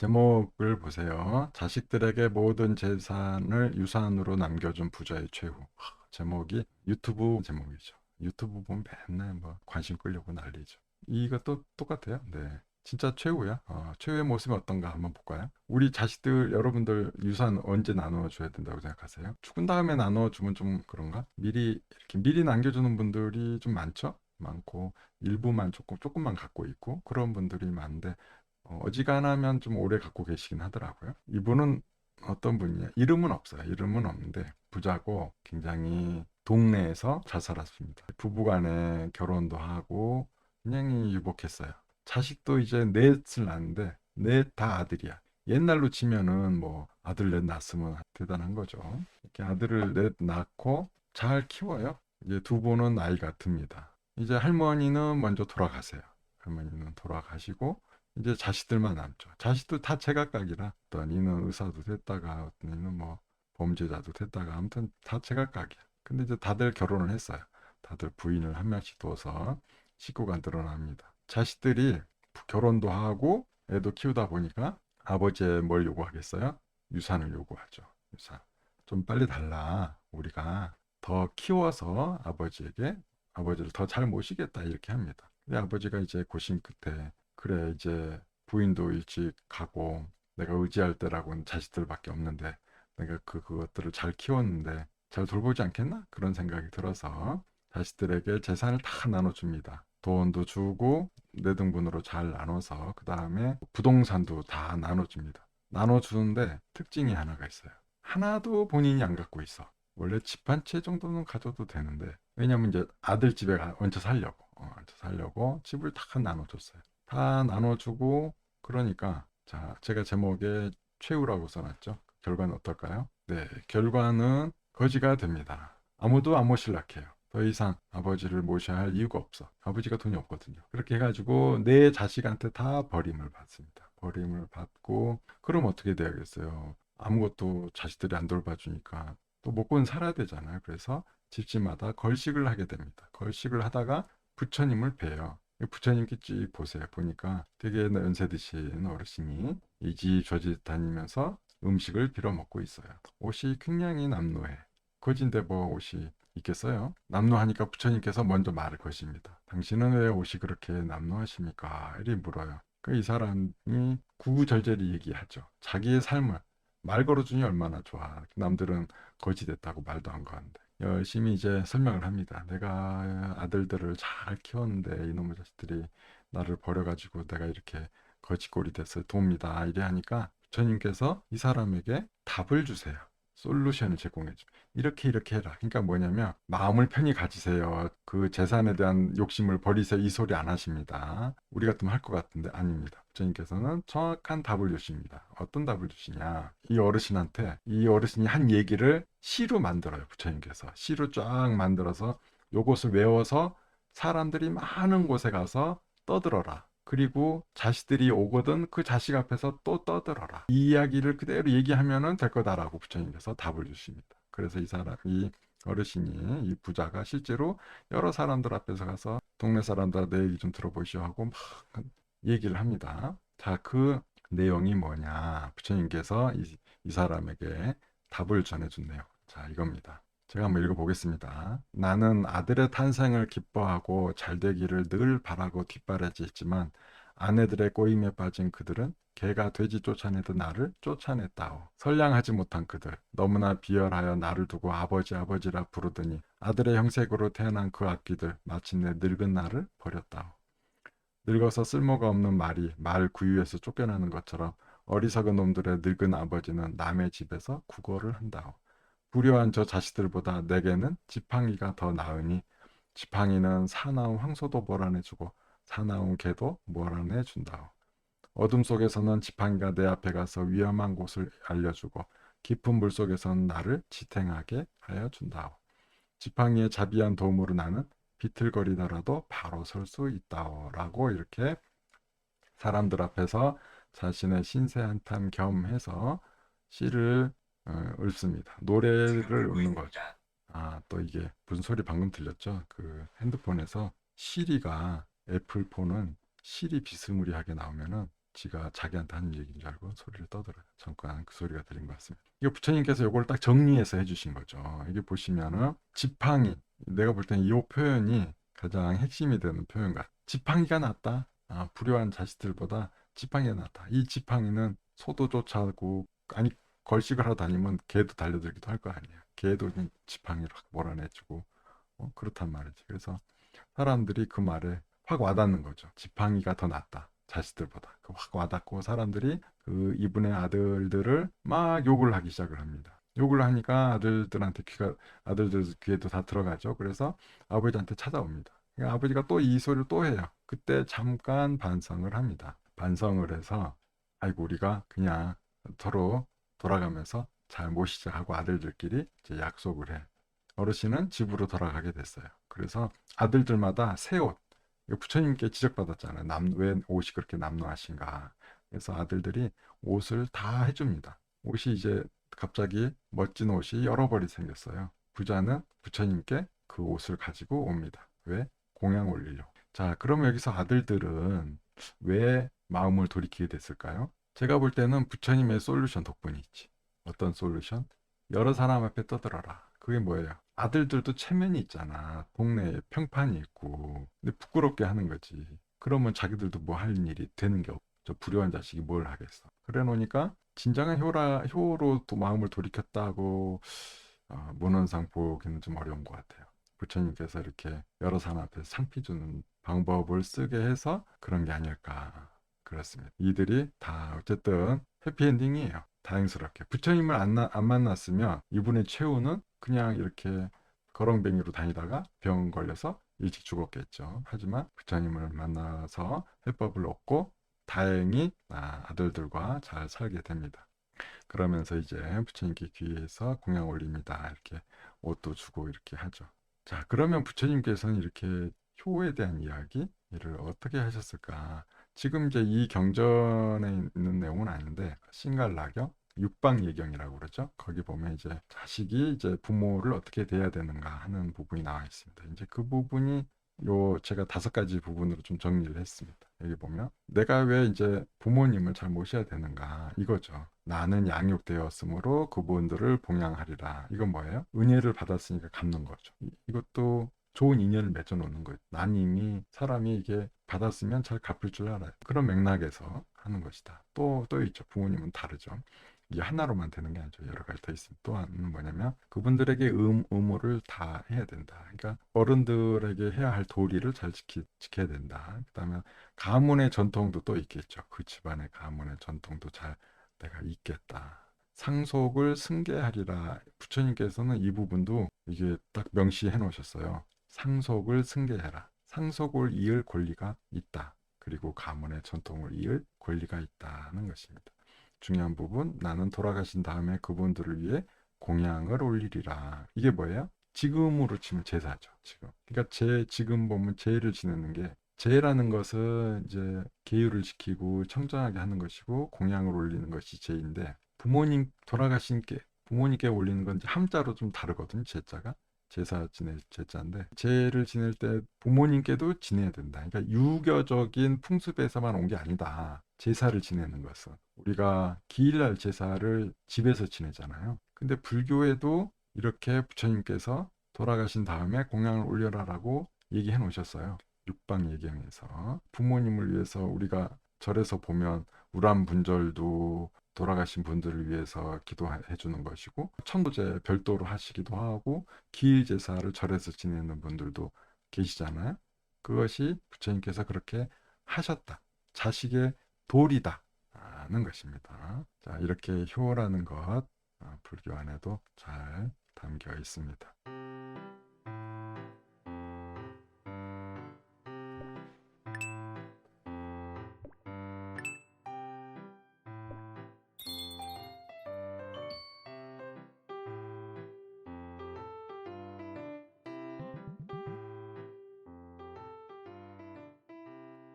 제목을 보세요. 자식들에게 모든 재산을 유산으로 남겨준 부자의 최후. 하, 제목이 유튜브 제목이죠. 유튜브 보면 맨날 뭐 관심 끌려고 난리죠. 이것도 똑같아요. 네. 진짜 최후야. 어, 최후의 모습이 어떤가 한번 볼까요? 우리 자식들 여러분들 유산 언제 나눠줘야 된다고 생각하세요? 죽은 다음에 나눠주면 좀 그런가? 미리 이렇게 미리 남겨주는 분들이 좀 많죠? 많고 일부만 조금 조금만 갖고 있고 그런 분들이 많은데 어, 어지간하면 좀 오래 갖고 계시긴 하더라고요. 이분은 어떤 분이냐? 이름은 없어요. 이름은 없는데 부자고 굉장히 동네에서 잘 살았습니다. 부부간에 결혼도 하고 굉장히 유복했어요. 자식도 이제 넷을 낳는데 넷 다 아들이야. 옛날로 치면은 뭐 아들 넷 낳았으면 대단한 거죠. 이렇게 아들을 넷 낳고 잘 키워요. 이제 두 분은 나이가 듭니다. 이제 할머니는 먼저 돌아가세요. 할머니는 돌아가시고 이제 자식들만 남죠. 자식도 다 제각각이라 어떤 이는 의사도 됐다가 어떤 이는 뭐 범죄자도 됐다가 아무튼 다 제각각이야. 근데 이제 다들 결혼을 했어요. 다들 부인을 한 명씩 둬서 식구가 늘어납니다. 자식들이 결혼도 하고 애도 키우다 보니까 아버지의 뭘 요구하겠어요? 유산을 요구하죠. 유산. 좀 빨리 달라. 우리가 더 키워서 아버지에게 아버지를 더 잘 모시겠다 이렇게 합니다. 근데 아버지가 이제 고심 끝에 그래 이제 부인도 일찍 가고 내가 의지할 때라고는 자식들밖에 없는데 내가 그 그것들을 잘 키웠는데 잘 돌보지 않겠나 그런 생각이 들어서 자식들에게 재산을 다 나눠줍니다. 돈도 주고 네 등분으로 잘 나눠서 그 다음에 부동산도 다 나눠줍니다. 나눠주는데 특징이 하나가 있어요. 하나도 본인이 안 갖고 있어. 원래 집 한 채 정도는 가져도 되는데 왜냐면 이제 아들 집에 가- 얹혀 살려고 어, 얹혀 살려고 집을 다 나눠줬어요. 다 나눠주고 그러니까 자 제가 제목에 최후라고 써놨죠. 결과는 어떨까요? 네 결과는 거지가 됩니다. 아무도 안 모실락해요. 더 이상 아버지를 모셔야 할 이유가 없어. 아버지가 돈이 없거든요. 그렇게 해가지고 내 자식한테 다 버림을 받습니다. 버림을 받고 그럼 어떻게 돼야겠어요? 아무것도 자식들이 안 돌봐주니까 또 먹고는 살아야 되잖아요. 그래서 집집마다 걸식을 하게 됩니다. 걸식을 하다가 부처님을 뵈요. 부처님께 쭉 보세요. 보니까 되게 연세 드신 어르신이 이 집저집 다니면서 음식을 빌어 먹고 있어요. 옷이 굉장히 남노해. 거진데 뭐 옷이 있겠어요? 남노하니까 부처님께서 먼저 말을 거십니다. 당신은 왜 옷이 그렇게 남노하십니까? 이리 물어요. 그 이 사람이 구구절절히 얘기하죠. 자기의 삶을 말 걸어주니 얼마나 좋아. 남들은 거지 됐다고 말도 안 거는데. 열심히 이제 설명을 합니다. 내가 아들들을 잘 키웠는데 이놈의 자식들이 나를 버려가지고 내가 이렇게 거지꼴이 됐어요. 돕니다. 이래 하니까 부처님께서 이 사람에게 답을 주세요. 솔루션을 제공해 줘. 이렇게 이렇게 해라. 그러니까 뭐냐면 마음을 편히 가지세요. 그 재산에 대한 욕심을 버리세요. 이 소리 안 하십니다. 우리 같으면 할 것 같은데 아닙니다. 부처님께서는 정확한 답을 주십니다. 어떤 답을 주시냐? 이 어르신한테 이 어르신이 한 얘기를 시로 만들어요. 부처님께서 시로 쫙 만들어서 요것을 외워서 사람들이 많은 곳에 가서 떠들어라. 그리고 자식들이 오거든 그 자식 앞에서 또 떠들어라. 이 이야기를 그대로 얘기하면 될 거다라고 부처님께서 답을 주십니다. 그래서 이 사람, 이 어르신이, 이 부자가 실제로 여러 사람들 앞에서 가서 동네 사람들 내 얘기 좀 들어보시오 하고 막 얘기를 합니다. 자, 그 내용이 뭐냐. 부처님께서 이, 이 사람에게 답을 전해준네요. 자, 이겁니다. 제가 한번 읽어보겠습니다. 나는 아들의 탄생을 기뻐하고 잘되기를 늘 바라고 뒷바라지했지만 아내들의 꼬임에 빠진 그들은 개가 돼지 쫓아내듯 나를 쫓아냈다오. 선량하지 못한 그들, 너무나 비열하여 나를 두고 아버지 아버지라 부르더니 아들의 형색으로 태어난 그 악기들 마침내 늙은 나를 버렸다오. 늙어서 쓸모가 없는 말이 말 구유에서 쫓겨나는 것처럼 어리석은 놈들의 늙은 아버지는 남의 집에서 국어를 한다오. 불효한 저 자식들보다 내게는 지팡이가 더 나으니 지팡이는 사나운 황소도 몰아내주고 사나운 개도 몰아내준다오. 어둠 속에서는 지팡이가 내 앞에 가서 위험한 곳을 알려주고 깊은 물 속에서는 나를 지탱하게 하여 준다오. 지팡이의 자비한 도움으로 나는 비틀거리더라도 바로 설 수 있다오. 라고 이렇게 사람들 앞에서 자신의 신세 한탄 겸해서 시를 어, 읊습니다. 노래를 읊는 거죠. 아, 또 이게 무슨 소리 방금 들렸죠? 그 핸드폰에서 시리가 애플폰은 시리 비스무리하게 나오면은 지가 자기한테 하는 얘기인 줄 알고 소리를 떠들어요. 잠깐 그 소리가 들린 것 같습니다. 이게 부처님께서 이걸 딱 정리해서 해주신 거죠. 이게 보시면은 지팡이 내가 볼 때는 이 표현이 가장 핵심이 되는 표현 같아. 지팡이가 낫다. 아, 불효한 자식들보다 지팡이가 낫다. 이 지팡이는 소도 쫓아고 아니 걸식을 하러 다니면 개도 달려들기도 할 거 아니에요. 개도 지팡이로 확 몰아내주고 어, 그렇단 말이지. 그래서 사람들이 그 말에 확 와닿는 거죠. 지팡이가 더 낫다. 자식들보다. 그 확 와닿고 사람들이 그 이분의 아들들을 막 욕을 하기 시작을 합니다. 욕을 하니까 아들들한테 귀가 아들들 귀에도 다 들어가죠. 그래서 아버지한테 찾아옵니다. 그러니까 아버지가 또 이 소리를 또 해요. 그때 잠깐 반성을 합니다. 반성을 해서 아이고 우리가 그냥 서로 돌아가면서 잘 모시자 하고 아들들끼리 이제 약속을 해. 어르신은 집으로 돌아가게 됐어요. 그래서 아들들마다 새 옷, 부처님께 지적받았잖아요. 남, 왜 옷이 그렇게 남루하신가. 그래서 아들들이 옷을 다 해줍니다. 옷이 이제 갑자기 멋진 옷이 여러 벌이 생겼어요. 부자는 부처님께 그 옷을 가지고 옵니다. 왜? 공양 올리려. 자, 그럼 여기서 아들들은 왜 마음을 돌이키게 됐을까요? 제가 볼 때는 부처님의 솔루션 덕분이지. 어떤 솔루션? 여러 사람 앞에 떠들어라. 그게 뭐예요? 아들들도 체면이 있잖아. 동네에 평판이 있고. 근데 부끄럽게 하는 거지. 그러면 자기들도 뭐 할 일이 되는 게 없죠. 불효한 자식이 뭘 하겠어. 그래 놓으니까 진정한 효라, 효로 또 마음을 돌이켰다고 어, 문헌상 보기는 좀 어려운 것 같아요. 부처님께서 이렇게 여러 사람 앞에 상피 주는 방법을 쓰게 해서 그런 게 아닐까. 그렇습니다. 이들이 다 어쨌든 해피엔딩이에요. 다행스럽게. 부처님을 안, 나- 안 만났으면 이분의 최후는 그냥 이렇게 거렁뱅이로 다니다가 병 걸려서 일찍 죽었겠죠. 하지만 부처님을 만나서 해법을 얻고 다행히 아, 아들들과 잘 살게 됩니다. 그러면서 이제 부처님께 귀에서 공양 올립니다. 이렇게 옷도 주고 이렇게 하죠. 자, 그러면 부처님께서는 이렇게 효에 대한 이야기를 어떻게 하셨을까? 지금 이제 이 경전에 있는 내용은 아닌데 신갈락경 육방예경이라고 그러죠. 거기 보면 이제 자식이 이제 부모를 어떻게 대해야 되는가 하는 부분이 나와 있습니다. 이제 그 부분이 요 제가 다섯 가지 부분으로 좀 정리를 했습니다. 여기 보면 내가 왜 이제 부모님을 잘 모셔야 되는가 이거죠. 나는 양육되었으므로 그분들을 봉양하리라. 이건 뭐예요? 은혜를 받았으니까 갚는 거죠. 이- 이것도 좋은 인연을 맺어 놓는 거예요. 난 이미 사람이 이게 받았으면 잘 갚을 줄 알아요. 그런 맥락에서 하는 것이다. 또, 또 있죠. 부모님은 다르죠. 이게 하나로만 되는 게 아니죠. 여러 가지 더 있습니다. 또 하나는 뭐냐면 그분들에게 음, 의무를 다 해야 된다. 그러니까 어른들에게 해야 할 도리를 잘 지키, 지켜야 된다. 그 다음에 가문의 전통도 또 있겠죠. 그 집안의 가문의 전통도 잘 내가 있겠다. 상속을 승계하리라. 부처님께서는 이 부분도 이게 딱 명시해 놓으셨어요. 상속을 승계해라. 상속을 이을 권리가 있다. 그리고 가문의 전통을 이을 권리가 있다는 것입니다. 중요한 부분, 나는 돌아가신 다음에 그분들을 위해 공양을 올리리라. 이게 뭐예요? 지금으로 치면 제사죠. 지금. 그러니까 제 지금 보면 제를 지내는 게 제라는 것은 이제 계율을 지키고 청정하게 하는 것이고 공양을 올리는 것이 제인데 부모님 돌아가신 게 부모님께 올리는 건 함자로 좀 다르거든요. 제자가 제사 지낼 제자인데 제를 지낼 때 부모님께도 지내야 된다. 그러니까 유교적인 풍습에서만 온 게 아니다. 제사를 지내는 것은 우리가 기일날 제사를 집에서 지내잖아요. 근데 불교에도 이렇게 부처님께서 돌아가신 다음에 공양을 올려라라고 얘기해 놓으셨어요. 육방 예경에서 부모님을 위해서 우리가 절에서 보면 우람 분절도 돌아가신 분들을 위해서 기도해 주는 것이고 천도제 별도로 하시기도 하고 기일 제사를 절에서 지내는 분들도 계시잖아요. 그것이 부처님께서 그렇게 하셨다. 자식의 도리다. 하는 것입니다. 자, 이렇게 효라는 것 아, 불교 안에도 잘 담겨 있습니다.